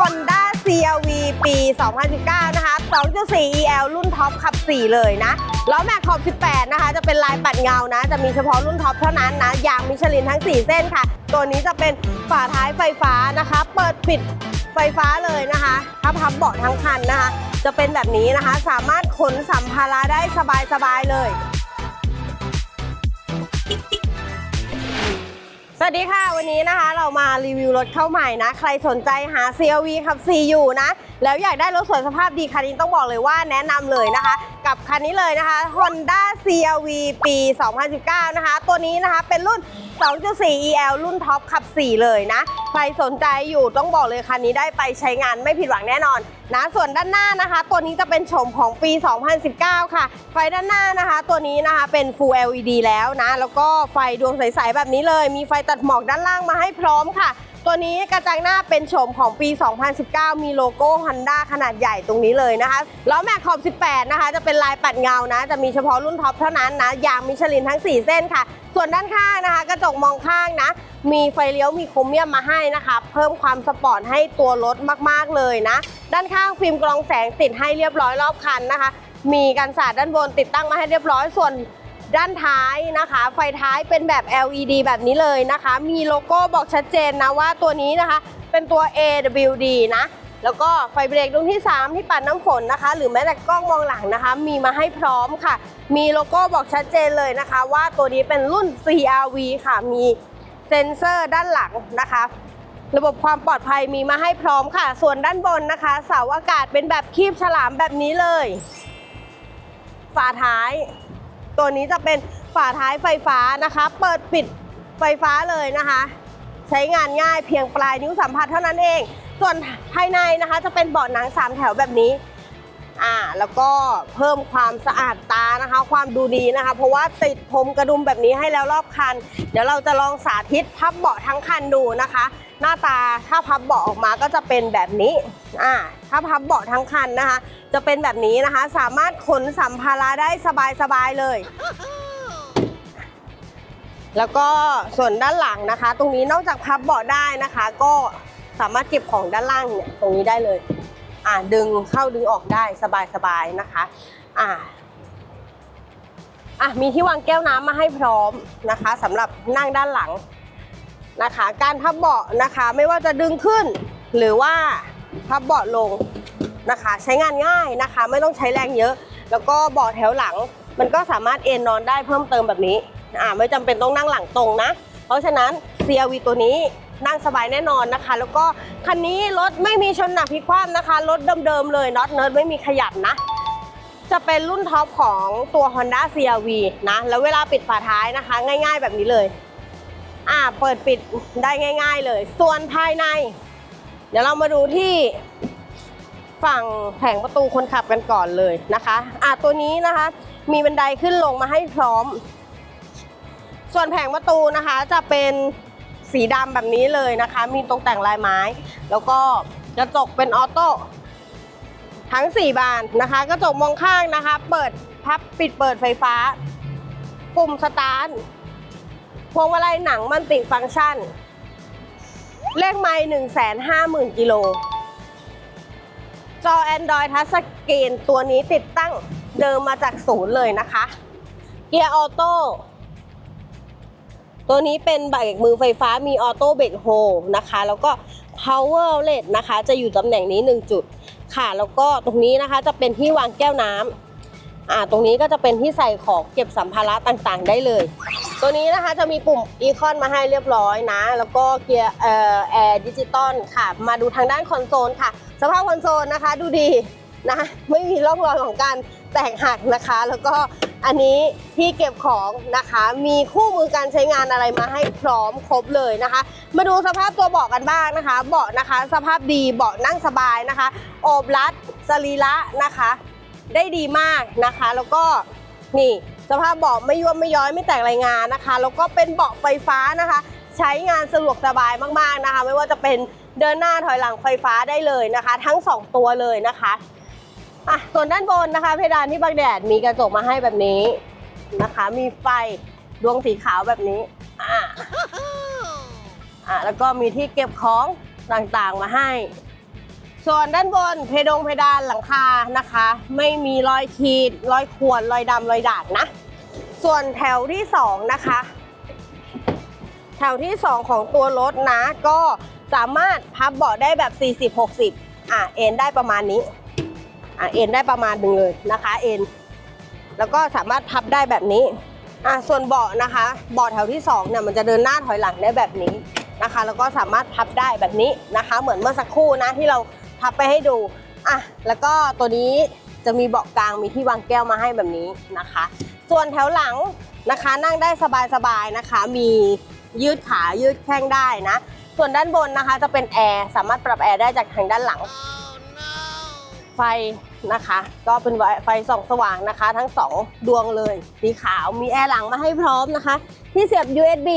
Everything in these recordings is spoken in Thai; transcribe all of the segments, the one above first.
Honda CRV ปี 2019 นะคะ 2.4 EL รุ่นท็อปขับ 4 เลยนะ ล้อแม็กขอบ 18 นะคะ จะเป็นลายปัดเงานะ จะมีเฉพาะรุ่นท็อปเท่านั้นนะ ยางมิชลินทั้ง 4 เส้นค่ะ ตัวนี้จะเป็นฝาท้ายไฟฟ้านะคะ เปิดปิดไฟฟ้าเลยนะคะถ้าพับเบาะทั้งคันนะคะ จะเป็นแบบนี้นะคะ สามารถขนสัมภาระได้สบายๆเลย สวัสดีค่ะ วันนี้นะคะเรามารีวิวรถเข้าใหม่นะ ใครสนใจหา CRV ขับ C อยู่นะ แล้วอยากได้รถสวยสภาพดีคันนี้ต้องบอกเลยว่าแนะนำเลยนะคะ กับคันนี้เลยนะคะ Honda CRV ปี 2019 นะคะ ตัวนี้นะคะเป็นรุ่น 2.4 EL รุ่นท็อปขับ 4 เลยนะ ใครสนใจอยู่ต้องบอกเลยคันนี้ได้ไปใช้งานไม่ผิดหวังแน่นอนนะส่วนด้านหน้านะคะ ตัวนี้จะเป็นโฉมของปี 2019 ค่ะ ไฟด้านหน้านะคะ ตัวนี้นะคะเป็น Full LED แล้วนะแล้วก็ไฟดวงใสๆแบบนี้เลย มีไฟตัดหมอกด้านล่างมาให้พร้อมค่ะ ตัวนี้กระจังหน้าเป็นโฉมของปี 2019 มีโลโก้ Honda ขนาดใหญ่ตรงนี้เลยนะคะล้อแม็กขอบ 18 นะคะ จะเป็นลายปัดเงานะ จะมีเฉพาะรุ่นท็อปเท่านั้นนะยางมิชลินทั้ง 4 เส้นค่ะ ส่วนด้านข้างนะคะ กระจกมองข้างนะ มีไฟเลี้ยวมีโครเมียมมาให้นะคะ เพิ่มความสปอร์ตให้ตัวรถมากๆเลยนะ ด้านข้างฟิล์มกรองแสงติดให้เรียบร้อยรอบคันนะคะ มีกันสาดด้านบนติดตั้งมาให้เรียบร้อยส่วนด้านท้ายนะคะ ไฟท้ายเป็นแบบ LED แบบนี้เลยนะคะ มีโลโก้บอกชัดเจนนะว่าตัวนี้นะคะ เป็นตัว AWD นะ แล้วก็ไฟเบรกดวงที่ 3 ที่ปัดน้ำฝนนะคะ หรือแม้แต่กล้องมองหลังนะคะ มีมาให้พร้อมค่ะ มีโลโก้บอกชัดเจนเลยนะคะ ว่าตัวนี้เป็นรุ่น CRV ค่ะ มีเซ็นเซอร์ด้านหลังนะคะ ระบบความปลอดภัยมีมาให้พร้อมค่ะ ส่วนด้านบนนะคะ เสาอากาศเป็นแบบคีบฉลามแบบนี้เลย ฝาท้าย ตัวนี้จะเป็นฝาท้ายไฟฟ้านะคะ เปิดปิดไฟฟ้าเลยนะคะ ใช้งานง่ายเพียงปลายนิ้วสัมผัสเท่านั้นเอง ส่วนภายในนะคะจะเป็นเบาะหนังสามแถวแบบนี้อ่าแล้วก็เพิ่มความสะอาดตานะคะ ความดูดีนะคะ เพราะว่าติดพรมกระดุมแบบนี้ให้แล้วรอบคัน เดี๋ยวเราจะลองสาธิตพับเบาะทั้งคันดูนะคะ หน้าตาถ้าพับเบาะออกมาก็จะเป็นแบบนี้อ่าถ้าพับเบาะทั้งคันนะคะ จะเป็นแบบนี้นะคะ สามารถขนสัมภาระได้สบายๆเลย แล้วก็ส่วนด้านหลังนะคะ ตรงนี้นอกจากพับเบาะได้นะคะ ก็ สามารถเก็บของด้านล่างเนี่ยตรงนี้ได้เลย อ่าดึงเข้าดึงออกได้สบายๆนะคะ อ่าอะมีที่วางแก้วน้ำมาให้พร้อมนะคะสำหรับนั่งด้านหลังนะคะ การพับเบาะนะคะไม่ว่าจะดึงขึ้น หรือว่าพับเบาะลงนะคะ ใช้งานง่ายนะคะ ไม่ต้องใช้แรงเยอะ แล้วก็เบาะแถวหลัง มันก็สามารถเอนนอนได้เพิ่มเติมแบบนี้อ่าไม่จำเป็นต้องนั่งหลังตรงนะ เพราะฉะนั้น CRV ตัวนี้ นั่งสบายแน่นอนนะคะ แล้วก็คันนี้รถไม่มีชนหนักพลิกคว่ำนะคะ รถเดิมๆเลยน็อตเนิร์ดไม่มีขยับนะ จะเป็นรุ่นท็อปของตัว Honda CRV นะ แล้วเวลาปิดฝาท้ายนะคะ ง่ายๆแบบนี้เลย อ่าเปิดปิดได้ง่าย ๆ เลย ส่วนภายใน เดี๋ยวเรามาดูที่ฝั่งแผงประตูคนขับกันก่อนเลยนะคะอ่าตัวนี้นะคะ มีบันไดขึ้นลงมาให้พร้อม ส่วนแผงประตูนะคะจะเป็น สีดำแบบนี้เลยนะคะ มีตกแต่งลายไม้ แล้วก็กระจกเป็นออโต้ทั้ง 4 บานนะคะ กระจกมองข้างนะคะ เปิดพับปิดเปิดไฟฟ้า ปุ่มสตาร์ทพวงมาลัยหนังมันติฟังก์ชัน เลขไม้หนึ่งแสนห้าหมื่นกิโล จอ Android Touch Screen ตัวนี้ติดตั้งเดิมมาจากศูนย์เลยนะคะ เกียร์ออโต้ ตัวนี้เป็นเบรกมือไฟฟ้ามีออโต้เบรกโฮนะคะ แล้วก็ power outlet นะคะ จะอยู่ตำแหน่งนี้ 1 จุดค่ะ แล้วก็ตรงนี้นะคะจะเป็นที่วางแก้วน้ำอ่าตรงนี้ก็จะเป็นที่ใส่ของเก็บสัมภาระต่างๆ ได้เลย ตัวนี้นะคะจะมีปุ่มอีคอนมาให้เรียบร้อยนะ แล้วก็เกียร์เอ่อแอร์ดิจิตอลค่ะ มาดูทางด้านคอนโซลค่ะ สภาพคอนโซลนะคะดูดีนะไม่มีร่องรอยของการแตกหักนะคะ แล้วก็ อันนี้ที่เก็บของนะคะ มีคู่มือการใช้งานอะไรมาให้พร้อมครบเลยนะคะ มาดูสภาพตัวเบาะกันบ้างนะคะ เบาะนะคะ สภาพดีเบาะนั่งสบายนะคะ โอบรัดสรีระนะคะ ได้ดีมากนะคะ แล้วก็นี่สภาพเบาะไม่ย่วมไม่ย้อยไม่แตกรายงานนะคะ แล้วก็เป็นเบาะไฟฟ้านะคะ ใช้งานสะดวกสบายมากๆนะคะ ไม่ว่าจะเป็นเดินหน้าถอยหลังไฟฟ้าได้เลยนะคะ ทั้ง 2 ตัวเลยนะคะ อะส่วนด้านบนนะคะ เพดานที่บังแดดมีกระจกมาให้แบบนี้นะคะ มีไฟดวงสีขาวแบบนี้อ่าอะแล้วก็มีที่เก็บของต่างๆมาให้ ส่วนด้านบนเพดงเพดานหลังคานะคะ ไม่มีรอยขีดรอยข่วนรอยดำรอยด่างนะ ส่วนแถวที่สองนะคะ แถวที่2ของตัวรถนะ ก็สามารถพับเบาะได้แบบ 40-60 อะเอ็นได้ประมาณนี้ อะเอ็นได้ประมาณหนึ่งเลยนะคะเอ็นแล้วก็สามารถพับได้แบบนี้อะส่วนเบาะนะคะเบาะแถวที่2เนี่ยมันจะเดินหน้าถอยหลังได้แบบนี้นะคะ แล้วก็สามารถพับได้แบบนี้นะคะ เหมือนเมื่อสักครู่นะที่เราพับไปให้ดูอะแล้วก็ตัวนี้จะมีเบาะกลางมีที่วางแก้วมาให้แบบนี้นะคะ ส่วนแถวหลังนะคะนั่งได้สบายๆนะคะ มียืดขายืดแข้งได้นะ ส่วนด้านบนนะคะจะเป็นแอร์สามารถปรับแอร์ได้จากทางด้านหลัง ไฟ นะคะ ก็เป็นไฟส่องสว่างนะคะ ทั้งสองดวงเลยสีขาวมีแอร์หลังมาให้พร้อมนะคะ ที่เสียบ USB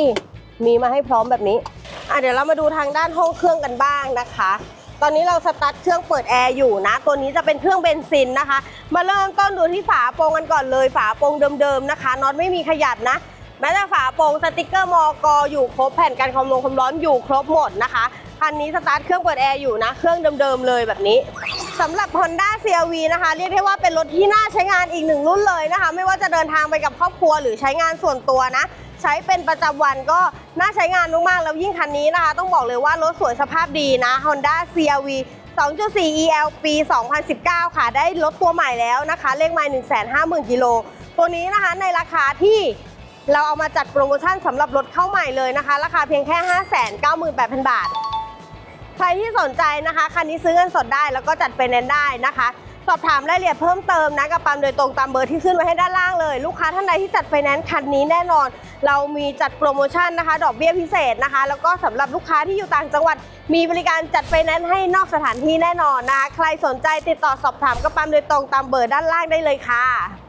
มีมาให้พร้อมแบบนี้อะเดี๋ยวเรามาดูทางด้านห้องเครื่องกันบ้างนะคะ ตอนนี้เราสตาร์ทเครื่องเปิดแอร์อยู่นะ ตัวนี้จะเป็นเครื่องเบนซินนะคะ มาเริ่มต้นดูที่ฝาโปรงกันก่อนเลย ฝาโปรงเดิมๆนะคะน็อตไม่มีขยับนะแม้แต่ฝาโปรงสติกเกอร์มอกอยู่ครบแผ่นกันความร้อนความร้อนอยู่ครบหมดนะคะ คันนี้สตาร์ทเครื่องเปิดแอร์อยู่นะ เครื่องเดิมๆเลยแบบนี้สำหรับ Honda CRV นะคะ เรียกได้ว่าเป็นรถที่น่าใช้งานอีกหนึ่งรุ่นเลยนะคะ ไม่ว่าจะเดินทางไปกับครอบครัวหรือใช้งานส่วนตัวนะ ใช้เป็นประจำวันก็น่าใช้งานมากๆแล้วยิ่งคันนี้นะคะ ต้องบอกเลยว่ารถสวยสภาพดีนะ Honda CRV 2.4 EL ปี 2019 ค่ะ ได้รถตัวใหม่แล้วนะคะ เลขไมล์150,000 กิโล ตัวนี้นะคะในราคาที่เราเอามาจัดโปรโมชั่นสำหรับรถเข้าใหม่เลยนะคะ ราคาเพียงแค่ 598,000 บาท ใครที่สนใจนะคะคันนี้ซื้อเงินสดได้แล้วก็จัดไฟแนนได้นะคะ สอบถามรายละเอียดเพิ่มเติมนะกับปั๊มโดยตรงตามเบอร์ที่ขึ้นไว้ให้ด้านล่างเลย ลูกค้าท่านใดที่จัดไฟแนนซ์คันนี้แน่นอน เรามีจัดโปรโมชั่นนะคะ ดอกเบี้ยพิเศษนะคะ แล้วก็สำหรับลูกค้าที่อยู่ต่างจังหวัด มีบริการจัดไฟแนนซ์ให้นอกสถานที่แน่นอนนะคะใครสนใจติดต่อสอบถามกับปั๊มโดยตรงตามเบอร์ด้านล่างได้เลยค่ะ